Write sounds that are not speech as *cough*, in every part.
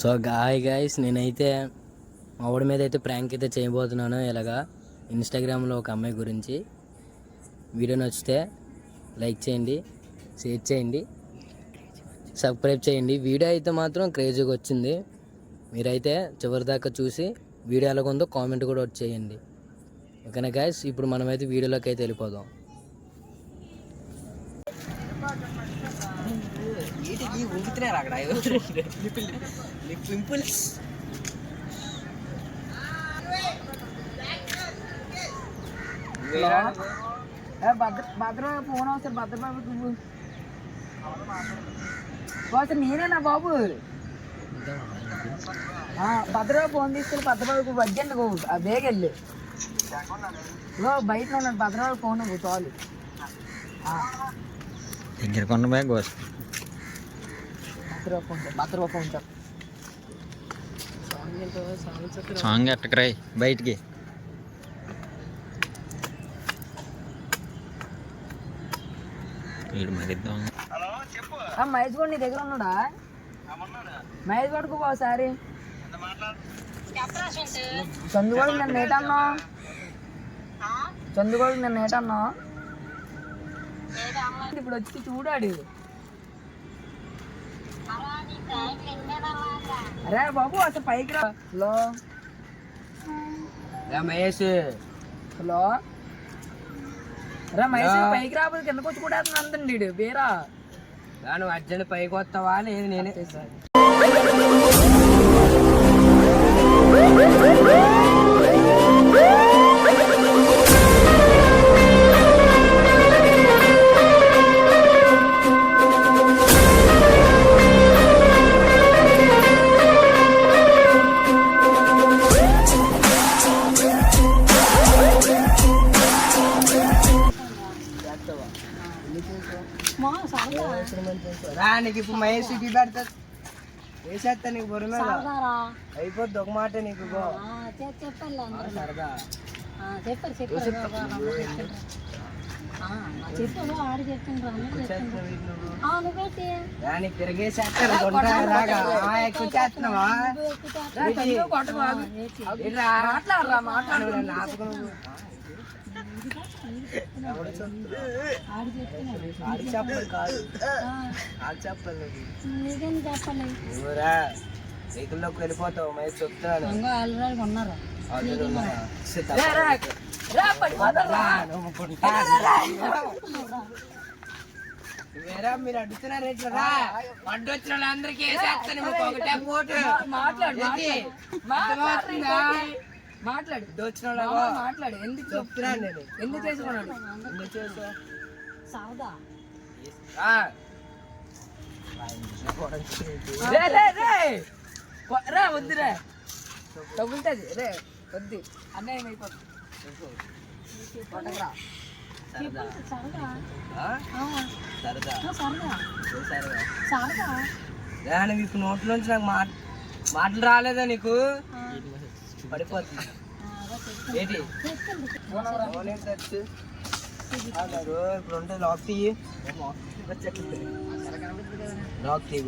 So guy guys నేనైతే మా వాడి మీద అయితే ప్రాంక్ అయితే చేయబోతున్నాను ఇలాగా. ఇన్స్టాగ్రామ్లో ఒక అమ్మాయి గురించి. వీడియో నచ్చితే లైక్ చేయండి షేర్ చేయండి సబ్స్క్రైబ్ చేయండి. వీడియో అయితే మాత్రం క్రేజీగా వచ్చింది. మీరైతే చివరిదాకా చూసి వీడియో ఎలాగ ఉందో కామెంట్ కూడా వచ్చేయండి ఓకేనా గాయస్ ఇప్పుడు మనమైతే వీడియోలోకి అయితే వెళ్ళిపోదాం. వీటికి *laughs* అక్కడ పింపుల్స్ భద్ర భద్ర ఫోన్ వస్తే భద్రబాబు నువ్వు. అసలు నేనేనా బాబు? ఆ, భద్రబాబు ఫోన్ తీసుకెళ్ళి భద్రబాబుకు వద్దండి బాబు ఆ బేగ వెళ్ళి. ఇగో బయట ఉన్నాడు భద్రబాబు ఫోన్ చాలు. దగ్గర కొండ bag Bhadrababu phone Bhadrababu phone చెప్పు సాంగ్ ఎట్టకరాయి బయటికి. వీడు మరిద్దాం ఆ, మహేష్ గౌడ్ నీ దగ్గర ఉన్నాడా? మహేష్ గౌడ్కు ఒకసారి. చందుగోడు నన్ను ఏటన్నా చందుగోడు నన్ను ఏటన్నా ఇప్పుడు వచ్చి చూడాడు అరే బాబు అసలు పైకి రా. హలో. మహేష్. హలో. రా మహేష్ పైకి రాబోదు కిందకు వచ్చి కూడా అంతండి వీడు. వేరా. నువ్వు అర్జెంట్ పైకి వస్తావా? లేదు నేనే. రా నీకు ఇప్పుడు మహేష్ ఇటు పెడతా వేసేస్తా నీకు బొరు మీద? అయిపోద్ది ఒక మాట నీకు. సరదా. చెప్పారు చెప్పారు. మాట్లాడరా మాట్లాడు. నీకేం రైతుల్లోకి వెళ్ళిపోతావు మహేష్ చెప్తున్నాను. వేరే మీరు అడుగుతున్నారు ఎట్లా రా అడ్డు వచ్చిన వాళ్ళందరికీ వేసేస్తాను ఒకటే పోటు మాట్లాడు? మాట్లాడు. అర్థమవుతుందా? మాట్లాడు. ఎందుకు చెప్తున్నాను నేను. ఎందుకు చేసుకున్నాడు? ఎందుకు చేసావు? సరదా ఆ. రే రే రే. రా వద్దురా. తగులుతుంది. రే వద్దు. అన్నయ్య అయిపోతుంది. సరదా. సరదా. నీకు నోట్లోంచి నాకు మాట మాటలు రాలేదా నీకు? పడిపోతుంది. ఏంటి ఇప్పుడు ఉంటే లాక్ తీయి లాక్ తీయి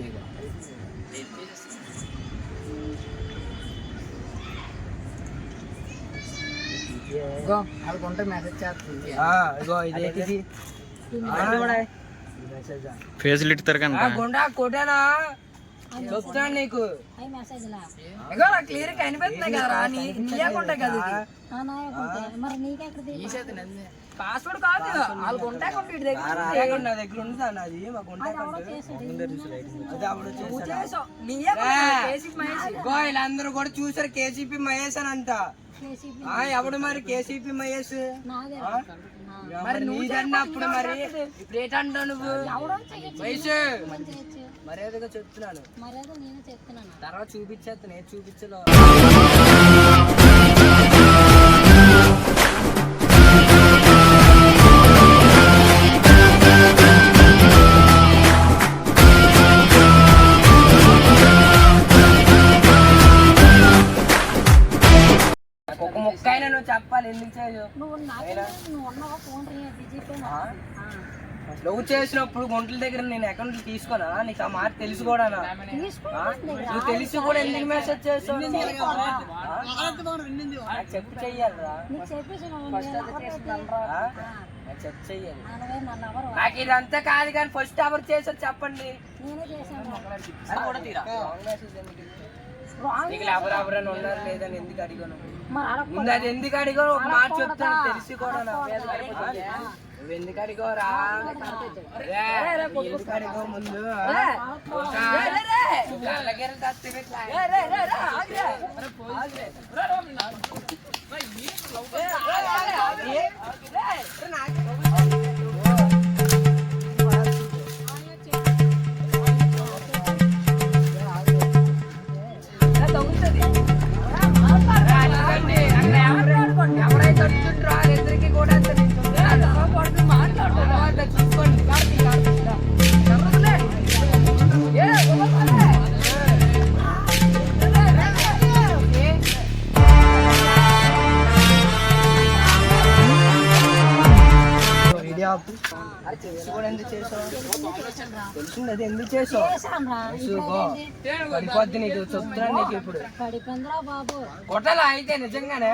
ఇట్టుతారు ఆ, కనుక గుండా కొట్టానా చెప్తాను నీకు. క్లియర్ కనిపిస్తున్నాయి కదరా. నీ నీయకుండా కదా పాస్వర్డ్ కాదు వాళ్ళకి ఉంటాయి కొంటే ఇటు దగ్గర నా దగ్గర ఉందా నాది? మాకు ఉంటాయి వీళ్ళందరూ కూడా చూసారు కేసీపీ మహేష్ అని అంట. ఎవడు మరి కేసీపీ మహేష్? మరి నీదన్నప్పుడు మరి? ఇప్పుడు ఏంటంటావు నువ్వు? చేయొచ్చు మర్యాదగా చెప్తున్నాను. మరేదో నేను చెప్తున్నాను. తర్వాత చూపించేస్తాను చూపించలో నువ్వు చేసినప్పుడు గుంటల దగ్గర నేను అకౌంట్ తీసుకోనా? నీకు ఆ మాట తెలుసు కూడా నువ్వు తెలిసి కూడా ఎందుకు మెసేజ్ చేస్తావు? నాకు చెప్పు చెయ్యాలరా చెయ్యాలి. నాకు ఇదంతా కాదు కానీ ఫస్ట్ ఎవరు చేసారు చెప్పండి. రాంగ్ మెసేజ్ ఎందుకు? నీకు ఎవరు ఎవరైనా ఉన్నారు లేదని ఎందుకు అడిగాను? ముందు అది ఎందుకు అడిగావు ఒక మాట చెప్తాను తెలిసి కూడా. నువ్వు ఎందుకు అడిగావురా రే, ఎందుకు అడిగావు ముందు? కళ్ళగిరి కూడా ఎందుకు చేసావు తెలిసింది అది ఎందుకు చేసావు పడిపోద్ది నీకు చెప్తున్నాను నీకు ఇప్పుడు కొట్టాలా? అయితే నిజంగానే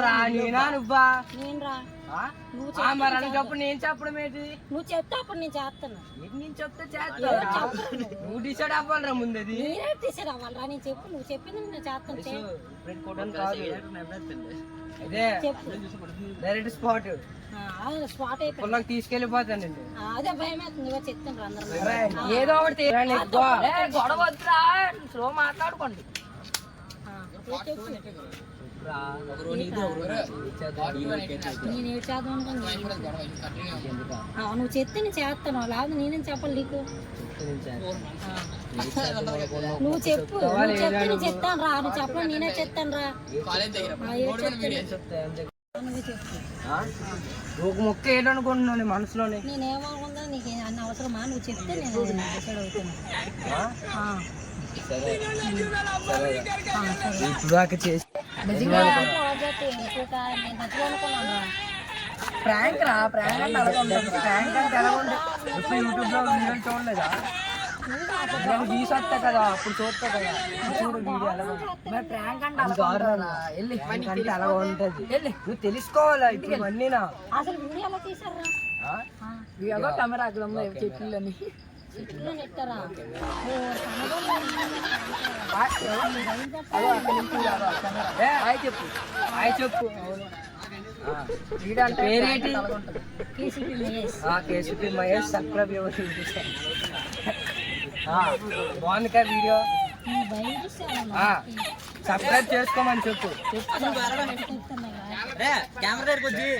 రా? నేనా నువ్వా? నేను రా. ఆ? నువ్వు ఆ, మరి అనేటప్పుడు నేను చెప్పడం ఏంటి? నువ్వు చెప్తే అప్పుడు నేను చేస్తాను. నేను చెప్తే చేస్తావురా? నువ్వు. డిసైడ్ అవ్వాలరా ముందది. నేనే అవ్వాలరా నేను చెప్పు నువ్వు చెప్పింది నేను చేస్తాను అదే. Direct spot. పొలంకి తీసుకెళ్ళిపోతానండి అదే భయం చెప్తాను ఏదో ఒకటి గొడవ వద్దురా. స్లో మాట్లాడుకోండి ఆ, చెప్పు, చెప్పు. నేను ఏడు చేద్దాం అనుకున్నాను ఆ, నువ్వు చెప్తే నేను చేస్తాను. లేకపోతే నేనేం చెప్పాలి నీకు. నువ్వు చెప్పు నువ్వు చెప్తే నేను చెప్తాను రా. నువ్వు చెప్పడం నేనే చెప్తాను రా. ఒక ముక్క ఏంటనుకుంటున్నావు నీ మనసులోని? నేనేమనుకుందా నీకు అన్న అవసరమా? నువ్వు చెప్తే నేను డిసైడ్ అవుతాను ఆ? ఆ. ఇప్పుడు దాకా చేసి. ప్రాంక్ రా ప్రాంక్ అంటే అలాగే ఉంటుంది ప్రాంక్ అంటే ఎలా ఉంటుంది ఇప్పుడు వీడియోలు చూడలేదా తీసొస్తా కదా అప్పుడు చూస్తా కదా చూడు వీడియో ఎలా మరి ప్రాంక్ అంటే అలా వెళ్ళి అంటే అలా ఉంటది నువ్వు తెలుసుకోవాలా ఇప్పుడు ఇవన్నీనా అసలు వీడియో ఎలా తీసారా ఏదో కెమెరా చెట్లని చెప్పు హాయ్ చెప్పు పేరేంటి కేసీపీ మహేష్ ఆ కేసీపీ సబ్స్క్రైబ్ ఎవరు బాగుంది కదా వీడియో సబ్స్క్రైబ్ చేసుకోమని చెప్పు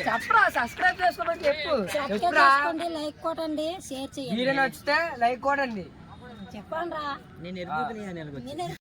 చెప్పరా సబ్స్క్రైబ్ చేసుకోమని చెప్పు. చెప్పురా? చేసుకోండి లైక్ కొట్టండి షేర్ చేయండి. వీడియో నచ్చితే లైక్ కొట్టండి. చెప్పండి రా నేను